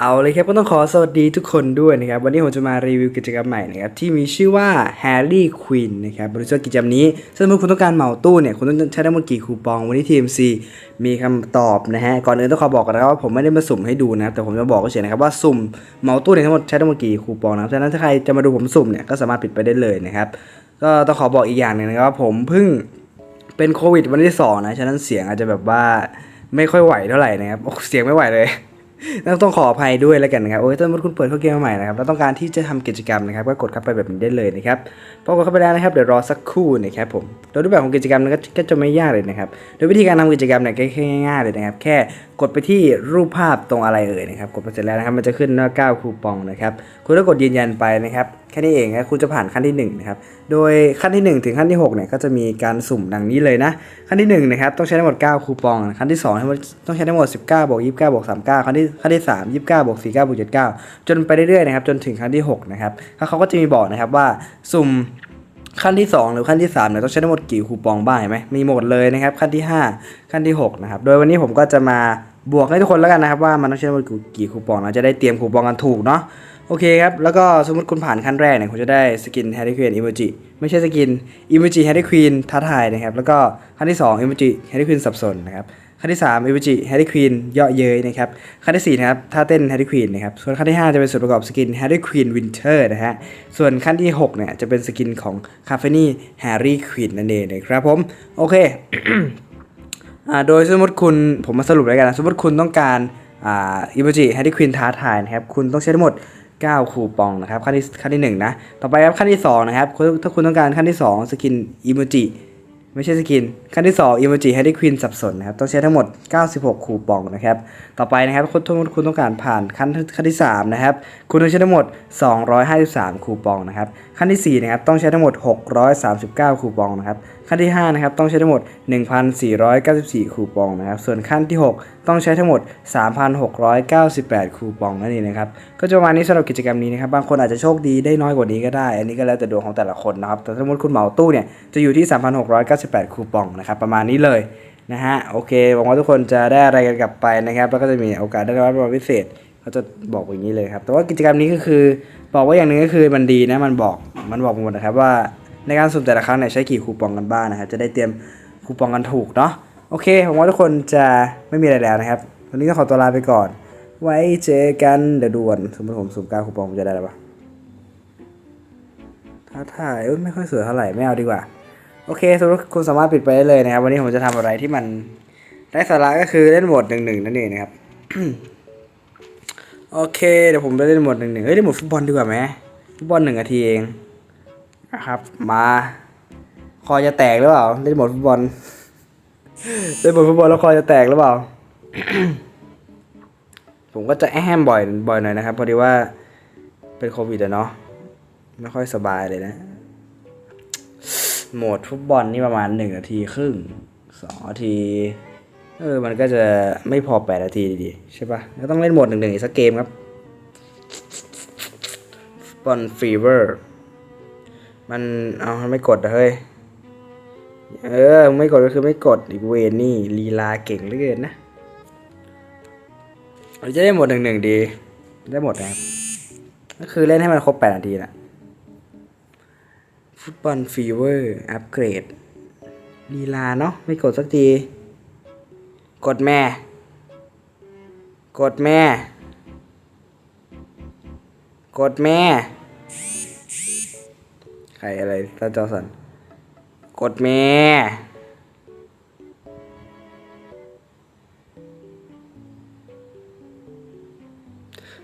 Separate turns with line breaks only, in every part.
เอาเลยครับก็ต้องขอสวัสดีทุกคนด้วยนะครับวันนี้ผมจะมารีวิวกิจกรรมใหม่นะครับที่มีชื่อว่า Harry Quinn นะครับบริษัทกิจกรรมนี้สมมติคุณต้องการเหมาตู้เนี่ยคุณต้องใช้ทั้งหมดกี่คูปองวันนี้ TMC มีคำตอบนะฮะก่อนอื่นต้องขอบอกก่อนนะครับว่าผมไม่ได้มาสุ่มให้ดูนะครับแต่ผมจะบอกเฉยๆนะครับว่าสุ่มเหมาตู้เนี่ยทั้งหมดใช้ทั้งหมดกี่คูปองนะครับฉะนั้นถ้าใครจะมาดูผมสุ่มเนี่ยก็สามารถปิดไปได้เลยนะครับก็ต้องขอบอกอีกอย่างหนึ่งนะครับว่าผมเพิ่งเป็นโควิดวันที่สองนะฉะนั้นเสียงอาจจะแบบว่าไม่ค่อยไหวเท่าไหร่นะครับเสียงไม่ไหวเลย ต้องต้องขออภัยด้วยแล้วกันนะครับโอ้ยถ้าสมมติคุณเปิดเข้าเกมมาใหม่นะครับแล้วต้องการที่จะทำกิจกรรมนะครับก็กดเข้าไปแบบนี้ได้เลยนะครับพอกดเข้าไปแล้วนะครับเดี๋ยวรอสักครู่นะครับผมโดยรูปแบบของกิจกรรมนั้นก็จะไม่ยากเลยนะครับโดยวิธีการทำกิจกรรมเนี่ยก็ง่ายๆเลยนะครับแค่ กดไปที่รูปภาพตรงอะไรเอ่ยนะครับกดไปเสร็จแล้วนะครับมันจะขึ้นหน้า9คูปองนะครับคุณก็กดยืนยันไปนะครับแค่นี้เองครับคุณจะผ่านขั้นที่หนึ่งนะครับโดยขั้นที่ 1 ถึงขั้นที่6เนี่ยก็จะมีการสุ่มดังนี้เลยนะขั้นที่1นะครับต้องใช้ทั้งหมด 9 คูปอง ขั้นที่2ทั้งหมดต้องใช้ทั้งหมด 19บวก29บวก39ขั้นที่ขั้นที่ 3 29บวก49บวก79จนไปเรื่อยๆนะครับจนถึงขั้นที่6นะครับแล้วเขาก็จะมีบอกนะครับว่าสุ่มขั้นที่ 2 หรือขั้นที่3เนี่ยต้องใช้ทั้งหมดกี่คูปองบ้างไหมมีหมดเลยนะครับขั้นที่ 5 ขั้นที่6นะครับโดยวันนี้ผมก็จะมา บวกให้ทุกคนแล้วกันนะครับว่ามันต้องใช้ทั้งหมดกี่คูปองเราจะได้เตรียมคูปองกันถูกเนาะโอเคครับ แล้วก็สมมติคุณผ่านขั้นแรกเนี่ยคุณจะได้สกินแฮร์รี่ควีนอิโมจิไม่ใช่สกินอิโมจิแฮร์รี่ควีนท้าทายนะครับ แล้วก็ขั้นที่2อิโมจิแฮร์รี่ควีนสับสนนะครับขั้นที่3อิโมจิแฮร์รี่ควีนเยาะเย้ยนะครับขั้นที่4นะครับท่าเต้นแฮร์รี่ควีนนะครับส่วนขั้นที่ 5 จะเป็นส่วนประกอบสกินแฮร์รี่ควีนวินเทอร์นะฮะส่วนขั้นที่6เนี่ยจะเป็นสกินของคาเฟนี่แฮร์รี่ควีนนั่นเองนะครับผมโอเค โดยสมมติคุณผมมาสรุปแล้วกันนะสมมติคุณต้องการอ่าอิโมจิแฮร์รี่ควีนท้าทายนะครับคุณต้องใช้ทั้งหมด 9 คูปองนะครับขั้นที่ขั้นที่1นะต่อไปครับขั้นที่ 2 นะครับ ถ้าคุณต้องการขั้นที่ 2 สกินอิโมจิไม่ใช่สกิน ขั้นที่2อิโมจิแฮร์รี่ควีนสับสนนะครับ ต้องใช้ทั้งหมด 96 คูปองนะครับ ต่อไปนะครับคุณถ้าคุณต้องการผ่านขั้นขั้นที่ 3 นะครับ คุณต้องใช้ทั้งหมด 253 คูปองนะครับ ขั้นที่ 4 นะครับ ต้องใช้ทั้งหมด 639 คูปองนะครับ ขั้นที่5นะครับต้องใช้ทั้งหมด 1,494 คูปองนะครับส่วนขั้นที่ 6 ต้องใช้ทั้งหมด 3,698 คูปองนั่นเองนะครับก็จะประมาณนี้สำหรับกิจกรรมนี้นะครับบางคนอาจจะโชคดีได้น้อยกว่านี้ก็ได้ อันนี้ก็แล้วแต่ดวงของแต่ละคนนะครับแต่สมมติคุณเหมาตู้เนี่ยจะอยู่ที่ 3,698 คูปองนะครับประมาณนี้เลยนะฮะโอเคหวังว่าทุกคนจะได้อะไรกันกลับไปนะครับแล้วก็จะมีโอกาสได้รับรางวัลพิเศษเขาจะบอกอย่างนี้เลยครับแต่ว่ากิจกรรมนี้ก็คือบอกว่าอย่างหนึ่งก็คือมันดีนะมันบอกมันบอกหมดนะครับว่า ในการสุ่มแต่ละครั้งเนี่ยใช้กี่คูปองกันบ้างนะครับ จะได้เตรียมคูปองกันถูกเนาะโอเคหวังว่าทุกคนจะไม่มีอะไรแล้วนะครับวันนี้ก็ขอตัวลาไปก่อน ไว้เจอกันเดี๋ยวด่วนสมมติผมสุ่มก้าคูปองผมจะได้อะไรปะท้าทายเอ้ยไม่ค่อยสวยเท่าไหร่ไม่เอาดีกว่า โอเคสมมติคุณสามารถปิดไปได้เลยนะครับ วันนี้ผมจะทำอะไรที่มันได้สาระก็คือเล่นโหมดหนึ่งหนึ่งนั่นเองนะครับโอเคเดี๋ยวผมไปเล่นโหมดหนึ่งหนึ่งเฮ้ยเล่นโหมดฟุตบอลดีกว่าไหมฟุตบอลหนึ่งนาทีเอง นะครับ มาคอจะแตกหรือเปล่าเล่นหมดฟุตบอลเล่นหมดฟุตบอลแล้วคอจะแตกหรือเปล่า ผมก็จะแอมบ่อยบ่อยหน่อยนะครับพอดีว่าเป็นโควิดอะเนาะไม่ค่อยสบายเลยนะ โหมดฟุตบอลนี่ประมาณหนึ่งนาทีครึ่งสองนาทีเออมันก็จะไม่พอแปดนาทีดีใช่ปะก็ต้องเล่นโหมดหนึ่งหนึ่งอีกสักเกมครับฟุตบอลฟีเวอร์ มันเอาไม่กดอเฮ้ย เออ ไม่กดก็คือไม่กดอีกเวนนี่ลีลาเก่งเหลือเกินนะเราจะได้หมดหนึ่งหนึ่งดี ได้หมดนะครับ ก็คือเล่นให้มันครบแปดนาทีนะฟุตบอลฟีเวอร์อัปเกรดลีลาเนาะไม่กดสักที กดแม่ กดแม่ กดแม่ ใครอะไรตาจอสัน กดแม่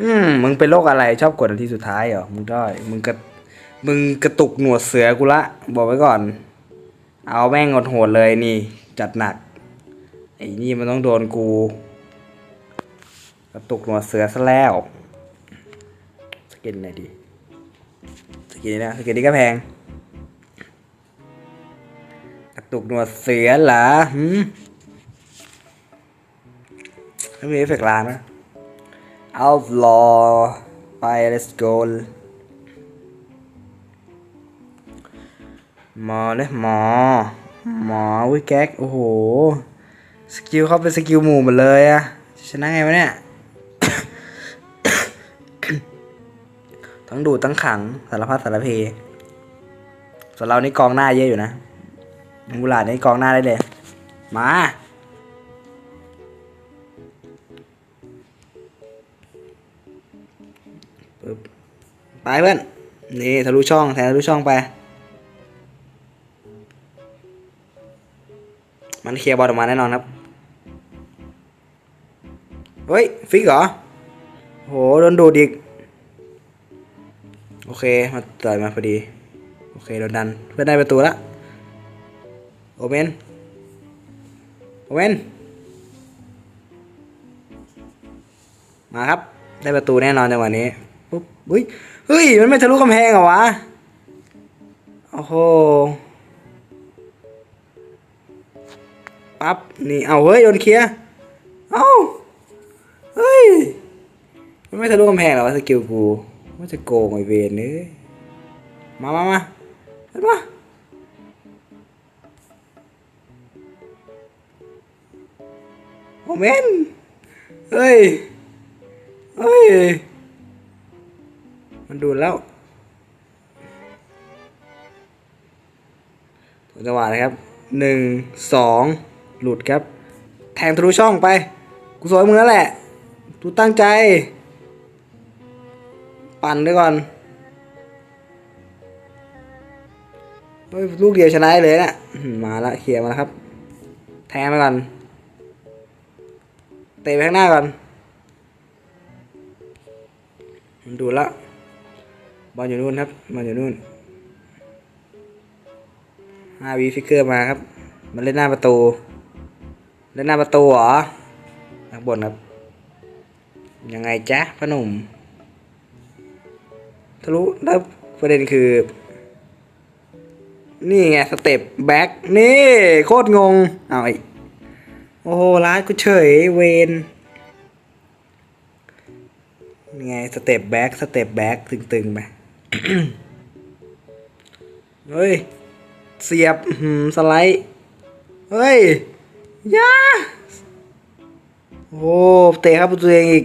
อืมมึงเป็นโรคอะไรชอบกดนาทีสุดท้ายเหรอ มึงได้มึงกระมึงกระตุกหนวดเสือกูละ บอกไว้ก่อน เอาแม่งโหดเลยนี่ จัดหนัก ไอ้นี่มันต้องโดนกู กระตุกหนวดเสือซะแล้ว สกินไหนดี กินนี้นะสกินนี้ก็แพงกระตุกหนวดเสือเหรอหืมไม่มีเอฟเฟกต์ลานะ Outlaw ไป let's go หมอเลยหมอ หมอวิแก๊กโอ้โห สกิลเขาเป็นสกิลหมู่หมดเลยอะชนะไงวะเนี่ย ทั้งดูดทั้งขังสารพัดสารเพ ส่วนเรานี่กองหน้าเยอะอยู่นะมูหลาดนี่กองหน้าได้เลย มาปึ๊บไปเพื่อนนี่ทะลุช่องแทงทะลุช่องไป มันเคลียร์บอลออกมาแน่นอนครับ เฮ้ย ฟิกเหรอ โห โดนดูดอีก โอเคมาต่อยมาพอดี โอเคโดนดัน เพื่อนได้ประตูละโอเมนโอเมนมาครับ ได้ประตูแน่นอนจังหวะนี้ปุ๊บเฮ้ยเฮ้ย มันไม่ทะลุกำแพงเหรอวะ โอ้โหปั๊บ นี่ เอาเฮ้ย โดนเคลียร์เอ้า เฮ้ย มันไม่ทะลุกำแพงเหรอวะสกิลกู ว่าจะโกงไอเวนเนื้ยมามามาเห็นปะโอเมนเฮ้ย เฮ้ย มันดูแล้วจังหวะนะครับหนึ่งสองหลุดครับ แทงทะลุช่องไป กูสวยมึงแล้วแหละ กูตั้งใจ ปั่นด้วยก่อนเฮ้ยลูกเดียวชนะเลยนะอื้อหือมาละเคลียมาแล้วครับ แทงไปก่อน เตะไปข้างหน้าก่อน ดูแล้วบอลอยู่นู่นครับ บอลอยู่นู่นห้าวีฟิกเกอร์มาครับ มันเล่นหน้าประตู เล่นหน้าประตูเหรอนักบนครับ ยังไงจ๊ะพ่อหนุ่ม ทะลุแล้วประเด็นคือ นี่ไงสเต็ปแบ็กนี่โคตรงงเอาไอโอ้โหร้านกูเฉยเวนนี่ไงสเต็ปแบ็กสเต็ปแบ็กตึงๆไปเฮ้ย เสียบสไลด์ เฮ้ยยาโอ้เตะครับตัวเองอีก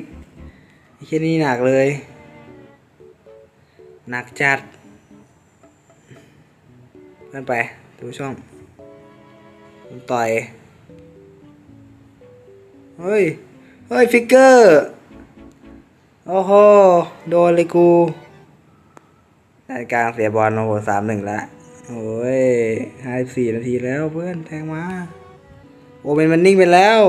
ไอ้เช่นี้หนักเลย หนักจัดเล่นไปดูช่องต่อย เฮ้ย เฮ้ย ฟิกเกอร์ โอ้โห โดนเลยกูรายการเสียบอลโอ้โหสามหนึ่งละโอ้ยห้าสี่นาทีแล้วเพื่อนแทงมา โอเมนมันนิ่งไปแล้ว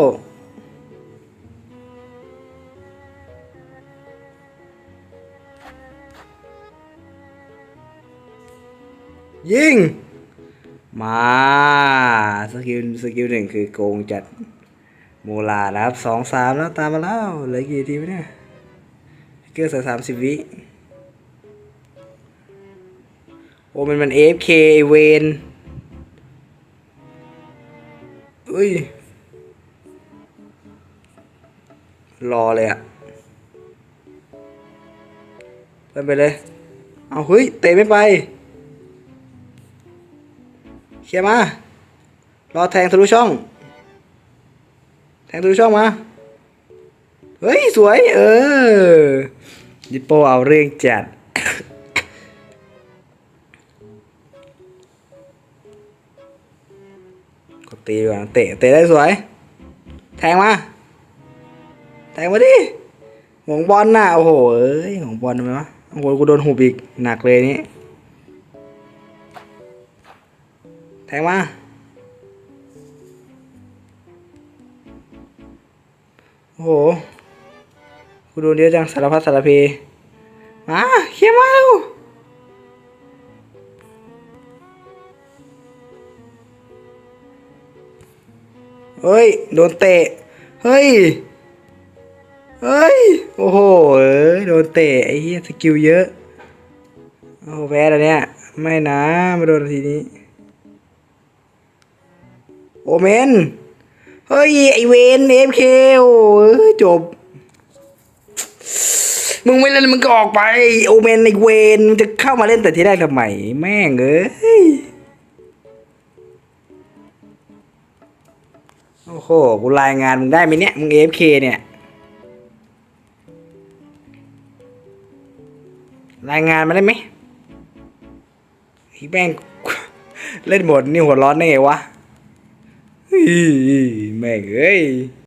ยิง มาสกิลสกิลหนึ่งคือโกงจัดโมลานะครับสองสามแล้วตามมาแล้วเหลือกี่ทีวะเนี่ยเกือบสามสิบวิโอ้มันมัน AFK เวนอุ้ย รอเลยอะไปไปเลย เอาเฮ้ย เตะไม่ไป เคลียมา รอแทงทะลุช่อง แทงทะลุช่องมา เฮ้ย สวย เออดิปโปเอาเรื่องจัดกดตีก่อนเตะ เตะได้สวย แทงมา แทงมาดิหวงบอลน่ะ โอ้โหเอ้ยหวงบอลทำไมวะ โอ้โห กูโดนหุบอีก หนักเลยนี่ แทงมา โอ้โหกูโดนเยอะจังสารพัดสารเพ มาเคลียมาเร็วเฮ้ย โดนเตะ เฮ้ย เฮ้ย โอ้โหเอ้ยโดนเตะไอ้เหี้ยสกิลเยอะ โอ้โหแพ้แล้วเนี่ย ไม่นะ มาโดนทีนี้ โอเมน เฮ้ย ไอเวนเอฟเคโอ้ยจบ มึงไม่เล่นมึงก็ออกไป โอเมนไอเวนมึงจะเข้ามาเล่นแต่ที่แรกทำไม แม่งเอ้ย โอ้โหกูรายงานมึงได้ไหมเนี่ย มึงเอฟเคเนี่ย รายงานมาได้ไหมพี่แม่งเล่นหมดนี่หัวร้อนได้ไงวะ mẹ ơi.